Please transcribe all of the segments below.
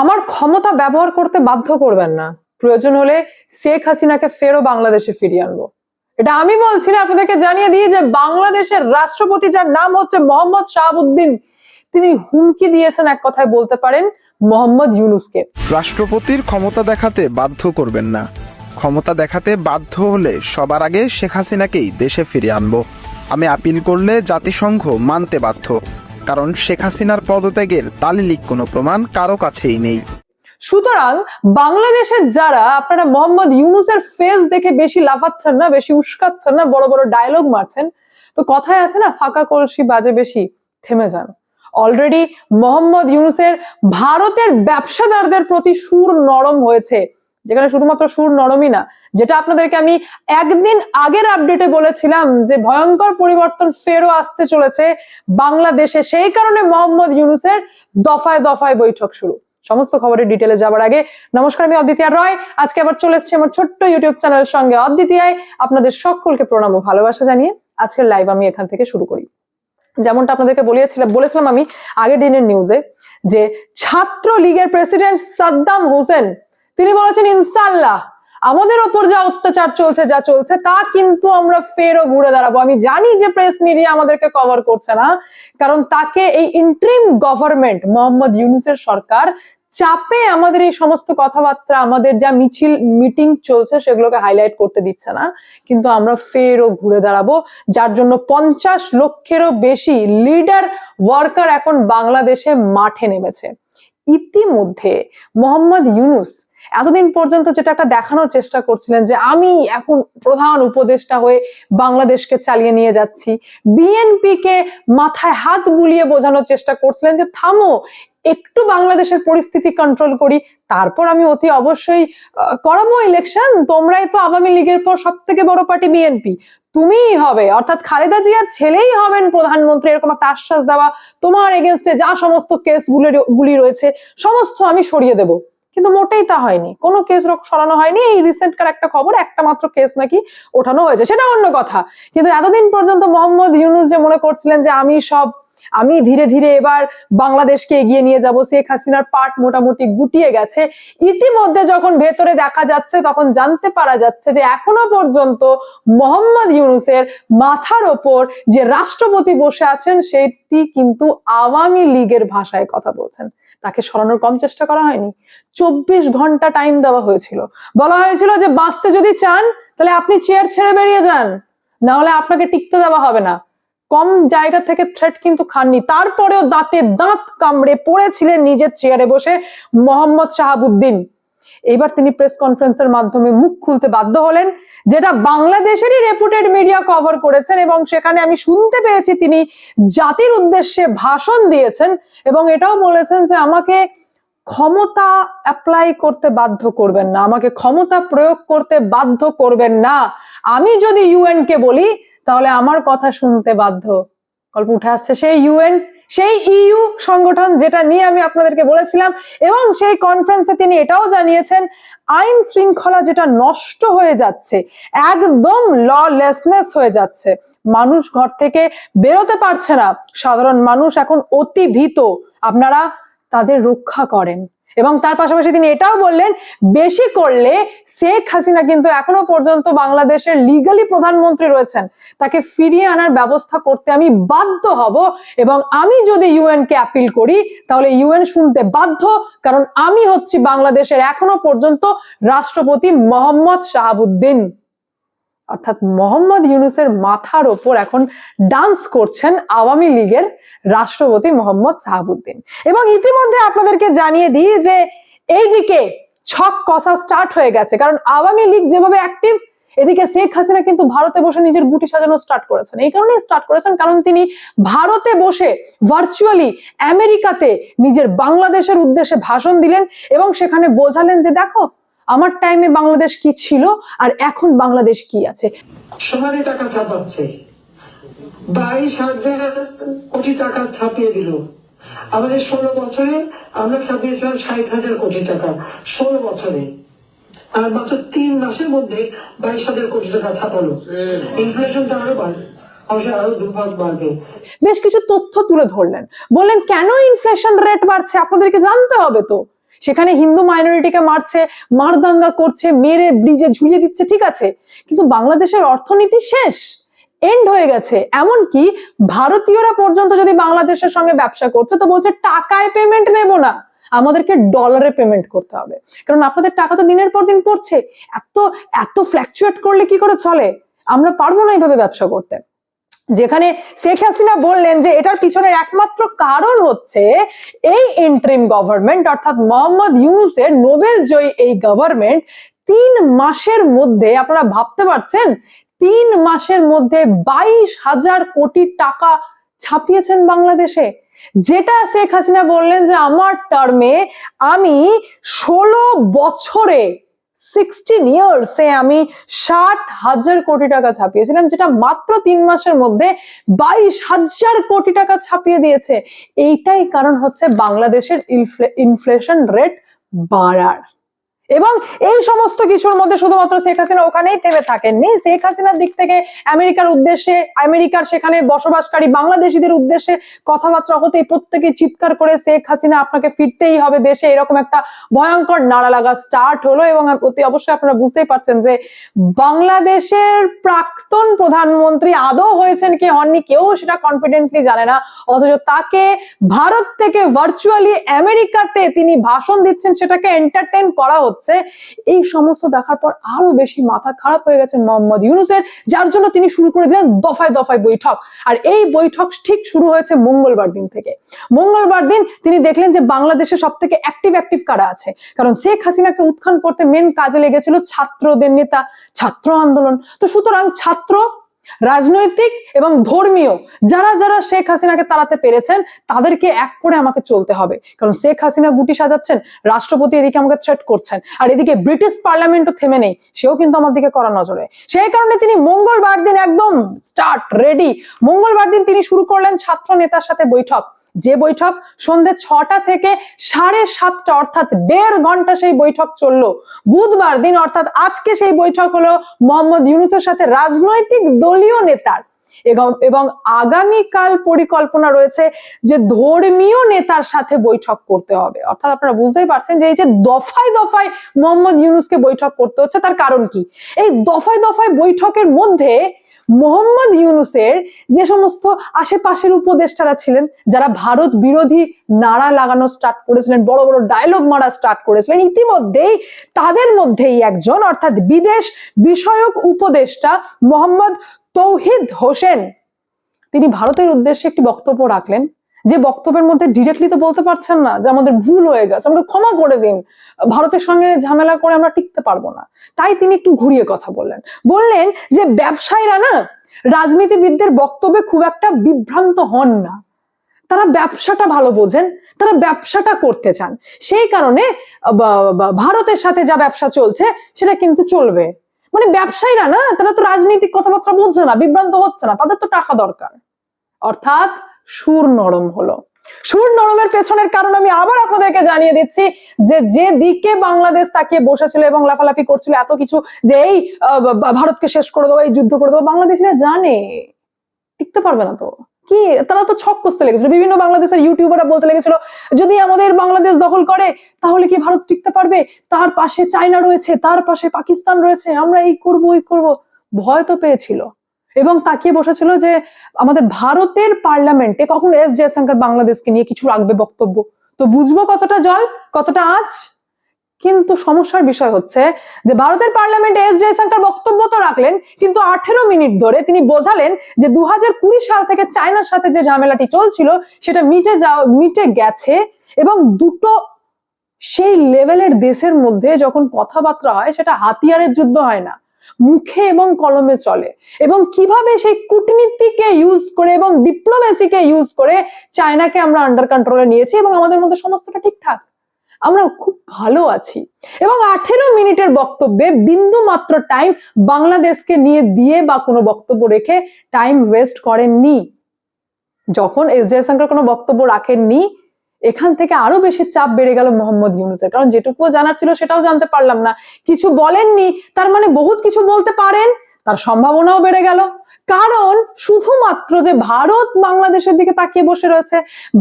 আমার ক্ষমতা ব্যবহার করতে বাধ্য করবেন না। প্রয়োজন হলে শেখ হাসিনাকে ফেরো বাংলাদেশে ফিরিয়ে আনব। এটা আমি বলছি না, আপনাদেরকে জানিয়ে দিই যে বাংলাদেশের রাষ্ট্রপতি যার নাম হচ্ছে মোহাম্মদ শাহাবুদ্দিন, তিনি হুমকি দিয়েছেন এক কথায় বলতে পারেন মোহাম্মদ ইউনুসকে। রাষ্ট্রপতির ক্ষমতা দেখাতে বাধ্য করবেন না। ক্ষমতা দেখাতে বাধ্য হলে সবার আগে শেখ হাসিনাকেই দেশে ফিরিয়ে আনব। আমি আপিল করলে জাতিসংঘ মানতে বাধ্য। কারণ শেখ হাসিনার পদত্যাগের তালিলিক কোনো প্রমাণ কারও কাছেই নেই। সুতরাং বাংলাদেশের যারা আপনারা মোহাম্মদ ইউনুসের ফেস দেখে বেশি লাফাচ্ছেন না, বেশি উস্কাচ্ছেন না, বড় বড় ডায়লগ মারছেন, তো কথায় আছে না, ফাঁকা কলসি বাজে বেশি, থেমে যান। অলরেডি মোহাম্মদ ইউনুসের ভারতের ব্যবসাদারদের প্রতি সুর নরম হয়েছে। যেখানে শুধুমাত্র সুর নরমই না, যেটা আপনাদেরকে আমি একদিন আগের আপডেটে বলেছিলাম যে ভয়ঙ্কর পরিবর্তন ফেরও আসতে চলেছে বাংলাদেশে। সেই কারণে মোহাম্মদ ইউনুসের দফায় দফায় বৈঠক শুরু। সমস্ত খবরের ডিটেলে যাবার আগে নমস্কার, আমি অদ্বিতীয় রয়। আজকে আবার চলে এসেছি আমার ছোট্ট ইউটিউব চ্যানেলের সঙ্গে। অদ্বিতীয় আপনাদের সকলকে প্রণাম ও ভালোবাসা জানিয়ে আজকের লাইভ আমি এখান থেকে শুরু করি। যেমনটা আপনাদেরকে বলিয়েছিলাম, বলেছিলাম আমি আগের দিনের নিউজে যে ছাত্র লীগের প্রেসিডেন্ট সাদ্দাম হোসেন তিনি বলেছেন ইনশাল্লাহ আমাদের ওপর যা অত্যাচার চলছে, যা চলছে, তা কিন্তু আমরা ফেরও ঘুরে দাঁড়াবো। আমি জানি যে প্রেস মিডিয়া আমাদেরকে কভার করছে না, কারণ তাকে এই ইন্ট্রিম গভর্নমেন্ট মোহাম্মদ ইউনুসের সরকার, চাপে আমাদের এই সমস্ত কথাবার্তা, আমাদের যা মিছিল মিটিং চলছে, সেগুলোকে হাইলাইট করতে দিচ্ছে না। কিন্তু আমরা ফেরও ঘুরে দাঁড়াবো, যার জন্য পঞ্চাশ লক্ষেরও বেশি লিডার ওয়ার্কার এখন বাংলাদেশে মাঠে নেমেছে। ইতিমধ্যে মোহাম্মদ ইউনুস এতদিন পর্যন্ত যেটা একটা দেখানোর চেষ্টা করছিলেন যে আমি এখন প্রধান উপদেষ্টা হয়ে বাংলাদেশকে চালিয়ে নিয়ে যাচ্ছি। বিএনপি কে মাথায় হাত বুলিয়ে বোঝানোর চেষ্টা করছিলেন যে থামো, একটু বাংলাদেশের পরিস্থিতি কন্ট্রোল করি, তারপর আমি অতি অবশ্যই করাবো ইলেকশন তোমরাই তো আওয়ামী লীগের পর সব থেকে বড় পার্টি বিএনপি। তুমিই হবে, অর্থাৎ খালেদা জিয়ার ছেলেই হবেন প্রধানমন্ত্রী, এরকম একটা আশ্বাস দেওয়া তোমার এগেনস্টে যা সমস্ত কেস গুলি রয়েছে, সমস্ত আমি সরিয়ে দেব। কিন্তু মোটেই তা হয়নি। কোনো কেস সরানো হয়নি। এই রিসেন্ট কার একটা খবর, একটা মাত্র কেস নাকি ওঠানো হয়েছে। সেটা অন্য কথা। কিন্তু এতদিন পর্যন্ত মোহাম্মদ ইউনুস যে মনে করছিলেন যে আমি সব, আমি ধীরে ধীরে এবার বাংলাদেশকে এগিয়ে নিয়ে যাব, শেখ হাসিনার পার্ট মোটামুটি গুটিয়ে গেছে। ইতিমধ্যে যখন ভেতরে দেখা যাচ্ছে, তখন জানতে পারা যাচ্ছে যে এখনও পর্যন্ত মোহাম্মদ ইউনুসের মাথার ওপর যে রাষ্ট্রপতি বসে আছেন, সেটি কিন্তু আওয়ামী লীগের ভাষায় কথা বলছেন। তাকে সরানোর কম চেষ্টা করা হয়নি। চব্বিশ ঘণ্টা টাইম দেওয়া হয়েছিল। বলা হয়েছিল যে, বাঁচতে যদি চান, তাহলে আপনি চেয়ার ছেড়ে বেরিয়ে যান। না হলে আপনাকে টিকতে দেওয়া হবে না। কম জায়গা থেকে থ্রেট কিন্তু খাননি। তারপরেও দাঁতে দাঁত কামড়ে পড়েছিলেন নিজের চেয়ারে বসে মোহাম্মদ শাহাবুদ্দিন। এইবার তিনি প্রেস কনফারেন্সের মাধ্যমে মুখ খুলতে বাধ্য হলেন, যেটা বাংলাদেশেরই রেপুটেড মিডিয়া কভার করেছেন এবং সেখানে আমি শুনতে পেয়েছি তিনি জাতির উদ্দেশ্যে ভাষণ দিয়েছেন এবং এটাও বলেছেন যে আমাকে ক্ষমতা অ্যাপ্লাই করতে বাধ্য করবেন না, আমাকে ক্ষমতা প্রয়োগ করতে বাধ্য করবেন না। আমি যদি ইউএন কে বলি, তাহলে আমার কথা শুনতে বাধ্য। গল্প উঠে আসছে, সেই ইউএন সেই ইউ সংগঠন যেটা নিয়ে আমি আপনাদেরকে বলেছিলাম এবং সেই কনফারেন্সে তিনি এটাও জানিয়েছেন, আইন শৃঙ্খলা যেটা নষ্ট হয়ে যাচ্ছে, একদম ললেসনেস হয়ে যাচ্ছে। মানুষ ঘর থেকে বেরোতে পারছে না। সাধারণ মানুষ এখন অতি ভীত। আপনারা তাদের রক্ষা করেন। এবং তার পাশাপাশি তিনি এটাও বললেন, বেশি করলে শেখ হাসিনা কিন্তু এখনও পর্যন্ত বাংলাদেশের লিগালি প্রধানমন্ত্রী রয়েছেন। তাকে ফিরিয়ে আনার ব্যবস্থা করতে আমি বাধ্য হব এবং আমি যদি ইউএনকে অ্যাপিল করি, তাহলে ইউএন শুনতে বাধ্য, কারণ আমি হচ্ছি বাংলাদেশের এখনও পর্যন্ত রাষ্ট্রপতি মোহাম্মদ শাহাবুদ্দিন। অর্থাৎ মোহাম্মদ ইউনুসের মাথার ওপর এখন ডান্স করছেন আওয়ামী লীগের রাষ্ট্রপতি মোহাম্মদ সাহাবুদ্দিন। এবং ইতিমধ্যে আপনাদেরকে জানিয়ে দিই যে এইদিকে ছক কষা স্টার্ট হয়ে গেছে। কারণ আওয়ামী লীগ যেভাবে অ্যাক্টিভ এদিকে শেখ হাসিনা কিন্তু ভারতে বসে নিজের গুটি সাজানো স্টার্ট করেছেন। এই কারণে স্টার্ট করেছেন। কারণ তিনি ভারতে বসে ভার্চুয়ালি আমেরিকাতে নিজের বাংলাদেশের উদ্দেশ্যে ভাষণ দিলেন এবং সেখানে বোঝালেন যে দেখো আমার টাইমে বাংলাদেশ কি ছিল আর এখন বাংলাদেশ কি আছে? সমানে টাকা ছাপাচ্ছে। বাইশ হাজার কোটি টাকা ছাপিয়ে দিল। আমাদের ষোলো বছরে আমরা ছাপিয়েছিলাম ষাট হাজার কোটি টাকা ষোলো বছরে। আর মাত্র তিন মাসের মধ্যে বাইশ হাজার কোটি টাকা ছাপালো। ইনফ্লেশনটা অবশ্যই আরও বাড়বে বেশ কিছু তথ্য তুলে ধরলেন। বললেন কেন ইনফ্লেশন রেট বাড়ছে? আপনাদেরকে জানতে হবে তো। সেখানে হিন্দু মাইনরিটিকে মারছে, মারদাঙ্গা করছে, মেরে, ব্রিজে ঝুলিয়ে দিচ্ছে, ঠিক আছে। কিন্তু বাংলাদেশের অর্থনীতি শেষ এন্ড হয়ে গেছে। এমনকি ভারতীয়রা পর্যন্ত যদি বাংলাদেশের সঙ্গে ব্যবসা করছে, তো বলছে টাকায় পেমেন্ট নেব না। আমাদেরকে ডলারে পেমেন্ট করতে হবে। কারণ আপনাদের টাকা তো দিনের পর দিন পড়ছে। এত এত ফ্ল্যাকচুয়েট করলে কি করে চলে? আমরা পারব না এইভাবে ব্যবসা করতে। যেখানে শেখ হাসিনা বললেন যে এটার পিছনে একমাত্র কারণ হচ্ছে এই ইন্ট্রিম গভর্নমেন্ট অর্থাৎ মোহাম্মদ ইউনুসের নোবেল জয়ী এই গভর্নমেন্ট তিন মাসের মধ্যে, আপনারা ভাবতে পারছেন? তিন মাসের মধ্যে বাইশ হাজার কোটি টাকা ছাপিয়েছেন বাংলাদেশে। যেটা শেখ হাসিনা বললেন যে, আমার টার্মে আমি ষোলো বছরে সিক্সটিন ইয়ার্সে আমি ষাট হাজার কোটি টাকা ছাপিয়েছিলাম, যেটা মাত্র তিন মাসের মধ্যে বাইশ হাজার কোটি টাকা ছাপিয়ে দিয়েছে। এইটাই কারণ হচ্ছে বাংলাদেশের ইনফ্লেশন রেট বাড়ার। এবং এই সমস্ত কিছুর মধ্যে শুধুমাত্র শেখ হাসিনা ওখানেই থেমে থাকেননি। শেখ হাসিনার দিক থেকে আমেরিকার উদ্দেশ্যে, আমেরিকার সেখানে বসবাসকারী বাংলাদেশিদের উদ্দেশ্যে কথাবার্তা হতেই প্রত্যেকে চিৎকার করে শেখ হাসিনা আপনাকে ফিরতেই হবে দেশে। এরকম একটা ভয়ঙ্কর নাড়া লাগা স্টার্ট হলো এবং অতি অবশ্যই আপনারা বুঝতেই পারছেন যে বাংলাদেশের প্রাক্তন প্রধানমন্ত্রী আদৌ হয়েছেন কি হননি, কেউ সেটা কনফিডেন্টলি জানে না। অথচ তাকে ভারত থেকে ভার্চুয়ালি আমেরিকাতে তিনি ভাষণ দিচ্ছেন, সেটাকে এন্টারটেন করা হচ্ছে। এই সমস্ত দেখার পর আরও বেশি মাথা খারাপ হয়ে গেছে মোহাম্মদ ইউনুসের, যার জন্য তিনি শুরু করে দিলেন দফায় দফায় বৈঠক। আর এই বৈঠক ঠিক শুরু হয়েছে মঙ্গলবার দিন থেকে। মঙ্গলবার দিন তিনি দেখলেন যে বাংলাদেশে সব থেকে অ্যাক্টিভ অ্যাক্টিভ কারা আছে। কারণ শেখ হাসিনাকে উত্থান করতে মেন কাজে লেগেছিল ছাত্রদের নেতা, ছাত্র আন্দোলন। তো সুতরাং ছাত্র রাজনৈতিক এবং ধর্মীয় যারা যারা শেখ হাসিনাকে তাড়াতে পেরেছেন, তাদেরকে এক করে আমাকে চলতে হবে। কারণ শেখ হাসিনা গুটি সাজাচ্ছেন, রাষ্ট্রপতি এদিকে আমাকে থ্রেট করছেন, আর এদিকে ব্রিটিশ পার্লামেন্টও থেমে নেই, সেও কিন্তু আমার দিকে করা নজরে। সেই কারণে তিনি মঙ্গলবার দিন একদম স্টার্ট রেডি মঙ্গলবার দিন তিনি শুরু করলেন ছাত্র নেতার সাথে বৈঠক। যে বৈঠক সন্ধ্যে ছটা থেকে সাড়ে সাতটা, অর্থাৎ দেড় ঘণ্টা সেই বৈঠক চলল। বুধবার দিন, অর্থাৎ আজকে সেই বৈঠক হলো মোহাম্মদ ইউনুসের সাথে রাজনৈতিক দলীয় নেতার। এবং আগামীকাল পরিকল্পনা রয়েছে যে ধর্মীয় নেতার সাথে বৈঠক করতে হবে। অর্থাৎ আপনারা বুঝতেই পারছেন যে এই যে দফায় দফায় মোহাম্মদ ইউনুসকে বৈঠক করতে হচ্ছে, তার কারণ কি? এই দফায় দফায় বৈঠকের মধ্যে মোহাম্মদ ইউনুসের যে সমস্ত আশেপাশের উপদেষ্টারা ছিলেন, যারা ভারত বিরোধী নাড়া লাগানো স্টার্ট করেছিলেন, বড় বড় ডায়লগ মারা স্টার্ট করেছিলেন, ইতিমধ্যেই তাদের মধ্যেই একজন, অর্থাৎ বিদেশ বিষয়ক উপদেষ্টা মোহাম্মদ তৌহিদ হোসেন। তিনি ভারতের উদ্দেশ্যে একটি বক্তব্য রাখলেন, যে বক্তব্যের মধ্যে ডিরেক্টলি তো বলতে পারছেন না যে আমাদের ভুল হয়ে গেছে, আমাকে ক্ষমা করে দিন, ভারতের সঙ্গে ঝামেলা করে আমরা টিকতে পারব না। তাই তিনি একটু ঘুরিয়ে কথা বললেন। বললেন যে ব্যবসায়ীরা না, রাজনীতিবিদদের বক্তব্যে খুব একটা বিভ্রান্ত হন না। তারা ব্যবসাটা ভালো বোঝেন, তারা ব্যবসাটা করতে চান। সেই কারণে ভারতের সাথে যা ব্যবসা চলছে, সেটা কিন্তু চলবে। মানে ব্যবসায়ীরা না, তারা তো রাজনৈতিক কথাবার্তা বলছে না, বিভ্রান্ত হচ্ছে না, তাদের তো টাকা দরকার। অর্থাৎ সুর নরম হলো। সুর নরমের পেছনের কারণ আমি আবার আপনাদেরকে জানিয়ে দিচ্ছি যে যে দিকে বাংলাদেশ তাকিয়ে বসেছিল এবং লাফালাফি করছিল, এত কিছু যে এই ভারতকে শেষ করে দেবো, এই যুদ্ধ করে দেবো, বাংলাদেশিরা জানে। টিকতে পারবে না তো। কি? তারা তো ছক করতে লেগেছিল। বিভিন্ন বাংলাদেশের ইউটিউবাররা বলতে লেগেছিল, যদি আমাদের বাংলাদেশ দখল করে, তাহলে কি ভারত টিকতে পারবে? তার পাশে চায়না রয়েছে, তার পাশে পাকিস্তান রয়েছে, আমরা এই করব, ওই করব। ভয় তো পেয়েছিল। এবং তাকিয়ে বসেছিল যে আমাদের ভারতের পার্লামেন্টে কখন এস জয়শঙ্কর বাংলাদেশকে নিয়ে কিছু রাখবে বক্তব্য। তো বুঝব কতটা জল, কতটা আঁচ? কিন্তু সমস্যার বিষয় হচ্ছে যে ভারতের পার্লামেন্টে এস জয়শঙ্কর বক্তব্য তো রাখলেন, কিন্তু আঠেরো মিনিট ধরে তিনি বোঝালেন যে দু হাজার কুড়ি সাল থেকে চায়নার সাথে যে ঝামেলাটি চলছিল, সেটা মিটে যাওয়া মিটে গেছে এবং দুটো সেই লেভেলের দেশের মধ্যে যখন কথাবার্তা হয়, সেটা হাতিয়ারের যুদ্ধ হয় না। মুখে এবং কলমে চলে। এবং কীভাবে সেই কূটনীতিকে ইউজ করে এবং ডিপ্লোমেসিকে ইউজ করে চায়নাকে আমরা আন্ডার কন্ট্রোলে নিয়েছি এবং আমাদের মধ্যে সমস্তটা ঠিকঠাক? আমরা খুব ভালো আছি। এবং আঠেরো মিনিটের বক্তব্যে বিন্দু মাত্র টাইম বাংলাদেশকে নিয়ে দিয়ে বা কোনো বক্তব্য রেখে টাইম ওয়েস্ট করেননি। যখন এস জয়শঙ্কর কোনো বক্তব্য রাখেননি, এখান থেকে আরও বেশি চাপ বেড়ে গেল মোহাম্মদ ইউনুসের। কারণ যেটুকুও জানার ছিল সেটাও জানতে পারলাম না। কিছু বলেননি, তার মানে বহুত কিছু বলতে পারেন তার সম্ভাবনাও বেড়ে গেল। কারণ শুধুমাত্র যে ভারত বাংলাদেশের দিকে তাকিয়ে বসে রয়েছে,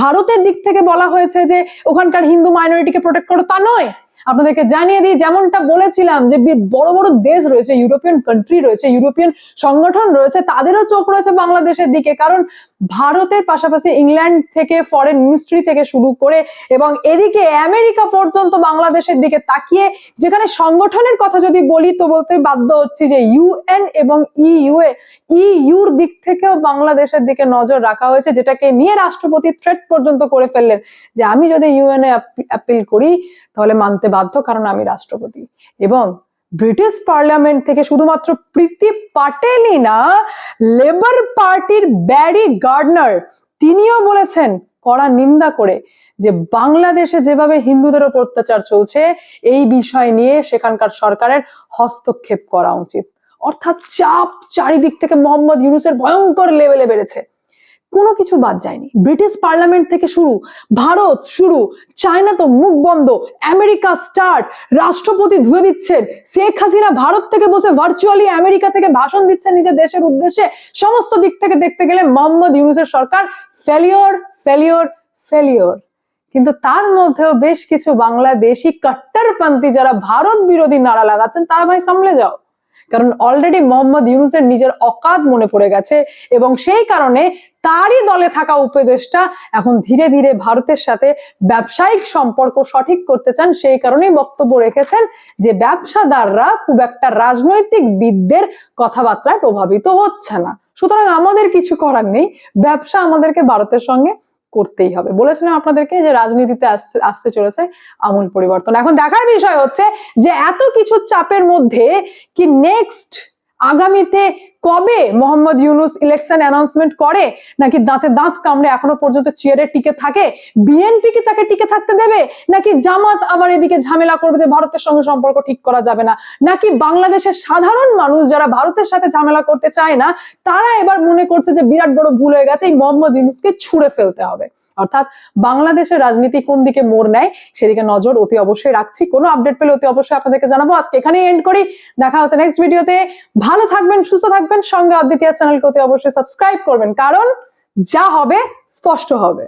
ভারতের দিক থেকে বলা হয়েছে যে ওখানকার হিন্দু মাইনরিটিকে প্রোটেক্ট করো, তা নয়। আপনাদেরকে জানিয়ে দিই, যেমনটা বলেছিলাম যে বড় বড় দেশ রয়েছে, ইউরোপিয়ান কান্ট্রি রয়েছে, ইউরোপিয়ান সংগঠন রয়েছে, তাদেরও চোখ রয়েছে বাংলাদেশের দিকে। কারণ ভারতের পাশাপাশি ইংল্যান্ড থেকে ফরেন মিনিস্ট্রি থেকে শুরু করে এবং এদিকে আমেরিকা পর্যন্ত বাংলাদেশের দিকে তাকিয়ে যেখানে সংগঠনের কথা যদি বলি তো বলতে বাধ্য হচ্ছি যে ইউএন এবং ইইউএ ইউর দিক থেকেও বাংলাদেশের দিকে নজর রাখা হয়েছে, যেটাকে নিয়ে রাষ্ট্রপতি থ্রেট পর্যন্ত করে ফেললেন। যে আমি যদি ইউএনএ অ্যাপিল করি, তাহলে মানতে বাধ্য কারণ আমি রাষ্ট্রপতি। এবং ব্রিটিশ পার্লামেন্ট থেকে শুধুমাত্র প্রীতি পাটেলই না, লেবার পার্টির ব্যারি গার্ডনার, তিনিও বলেছেন, কড়া নিন্দা করে যে বাংলাদেশে যেভাবে হিন্দুদের ওপর অত্যাচার চলছে, এই বিষয় নিয়ে সেখানকার সরকারের হস্তক্ষেপ করা উচিত। অর্থাৎ চাপ চারিদিক থেকে মোহাম্মদ ইউনুসের ভয়ঙ্কর লেভেলে বেড়েছে। কোনো কিছু বাদ যায়নি। ব্রিটিশ পার্লামেন্ট থেকে শুরু, ভারত শুরু চায়না তো মুখ বন্ধ আমেরিকা স্টার্ট রাষ্ট্রপতি ধুয়ে দিচ্ছেন, শেখ হাসিনা ভারত থেকে বসে ভার্চুয়ালি আমেরিকা থেকে ভাষণ দিচ্ছেন নিজের দেশের উদ্দেশ্যে। সমস্ত দিক থেকে দেখতে গেলে মোহাম্মদ ইউনুসের সরকার ফেলিওর ফেলিওর ফেলিওর কিন্তু তার মধ্যেও বেশ কিছু বাংলাদেশি কট্টরপন্থী যারা ভারত বিরোধী নারা লাগাচ্ছেন, তারা ভাই সামলে যাও। কারণ অলরেডি মোহাম্মদ ইউনুসের নিজের অকাত মনে পড়ে গেছে এবং সেই কারণে তারই দলে থাকা উপদেষ্টা এখন ধীরে ধীরে ভারতের সাথে ব্যবসায়িক সম্পর্ক সঠিক করতে চান। সেই কারণেই বক্তব্য রেখেছেন যে ব্যবসাদাররা খুব একটা রাজনৈতিক বিদদের কথাবার্তায় প্রভাবিত হচ্ছে না। সুতরাং আমাদের কিছু করার নেই। ব্যবসা আমাদেরকে ভারতের সঙ্গে করতেই হবে। বলেছিলাম আপনাদেরকে যে রাজনীতিতে আসতে আসতে চলেছে আমূল পরিবর্তন। এখন দেখার বিষয় হচ্ছে যে এত কিছু চাপের মধ্যে কি নেক্সট আগামীতে কবে মোহাম্মদ ইউনুস ইলেকশন অ্যানাউন্সমেন্ট করে? নাকি দাঁতে দাঁত কামড়ে এখনও পর্যন্ত চেয়ারে টিকে থাকে? বিএনপি কি তাকে টিকে থাকতে দেবে? নাকি জামাত আবার এদিকে ঝামেলা করবে যে ভারতের সঙ্গে সম্পর্ক ঠিক করা যাবে না? নাকি বাংলাদেশের সাধারণ মানুষ যারা ভারতের সাথে ঝামেলা করতে চায় না, তারা এবার মনে করছে যে বিরাট বড় ভুল হয়ে গেছে, এই মোহাম্মদ ইউনুসকে ছুঁড়ে ফেলতে হবে। অর্থাৎ বাংলাদেশের রাজনীতি কোন দিকে মোড় নেয় সেদিকে নজর অতি অবশ্যই রাখছি। কোনো আপডেট পেলে অতি অবশ্যই আপনাদেরকে জানাব। আজকে এখানেই এন্ড করি। দেখা হচ্ছে নেক্সট ভিডিওতে ভালো থাকবেন, সুস্থ থাকবেন। সঙ্গে অদ্বিতীয় চ্যানেলকে অতি অবশ্যই সাবস্ক্রাইব করবেন। কারণ যা হবে, স্পষ্ট হবে।